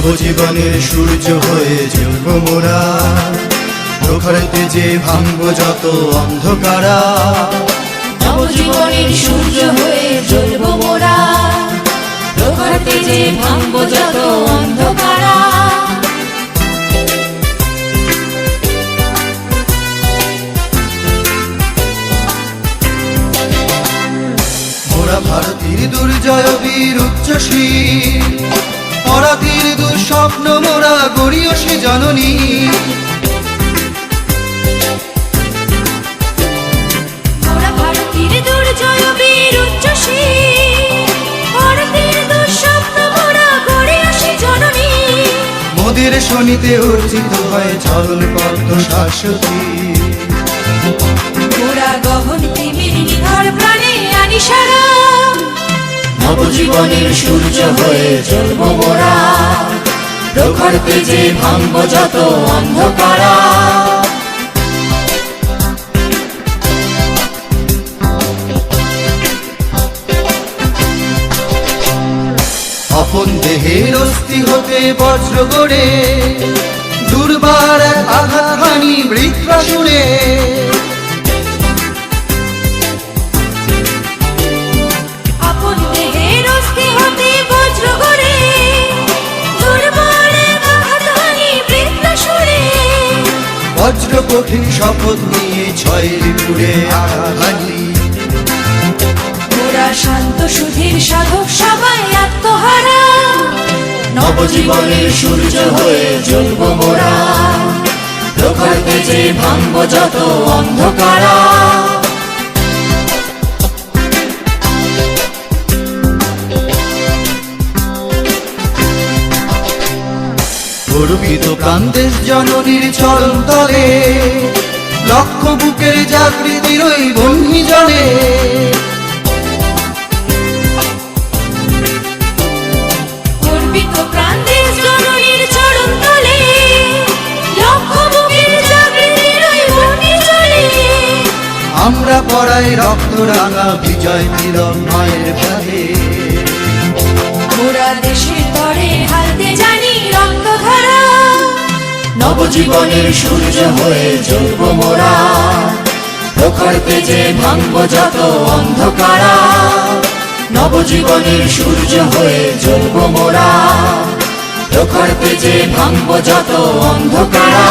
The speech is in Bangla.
নবজীবনের সূর্য হয়ে জ্বলব মোরা। প্রখরতে যে ভাঙব যত অন্ধকারা। নবজীবনের সূর্য হয়ে জ্বলব মোরা। প্রখরতে যে ভাঙব যত অন্ধকারা। ভারতীর দুর্জয় বীর উচ্চশীল। পরাধীর দুঃস্বপ্ন মোরা গড়িয়সী জননী। মোরা ভারতীর দুর্জয় বীর উচ্চশীল ভারতীর দুঃস্বপ্ন মোরা গড়ে আসি জননী। মোদের শনিতে অর্জিত হয় চরণ পদ্ম শাশ্বতী। মোরা গহন তিমির নিধর প্রাণে আনি সারা নবজীবনের সূর্য হয়ে জ্বলব প্রখর ভাঙব যত অন্ধকারা। আপন দেহের অস্থি হতে বজ্র গড়ে দুর্বার আঘাত হানি বৃত্রাসুরে বজ্র কঠিন শপথ নিয়ে পুরে আঘানি মোরা শান্ত সুধীর সাধক, সবাই আত্মহারা। নবজীবনের সূর্য হয়ে জ্বলব মোরা। লোকাল তেজে ভাঙব যত অন্ধকারা। গর্বিত প্রান্তের জননীর চরণ তলে লক্ষ বুকের জাগৃতির ওই বন্যী জলে আমরা পড়াই রক্ত রাঙা বিজয় তিলক মায়ের ভাবে মোরা দেশের নবজীবনের সূর্য হয়ে জ্বলব মোরা। প্রখর তেজে ভাঙব যত অন্ধকারা, নবজীবনের সূর্য হয়ে জ্বলব মোরা। প্রখর তেজে ভাঙব যত অন্ধকারা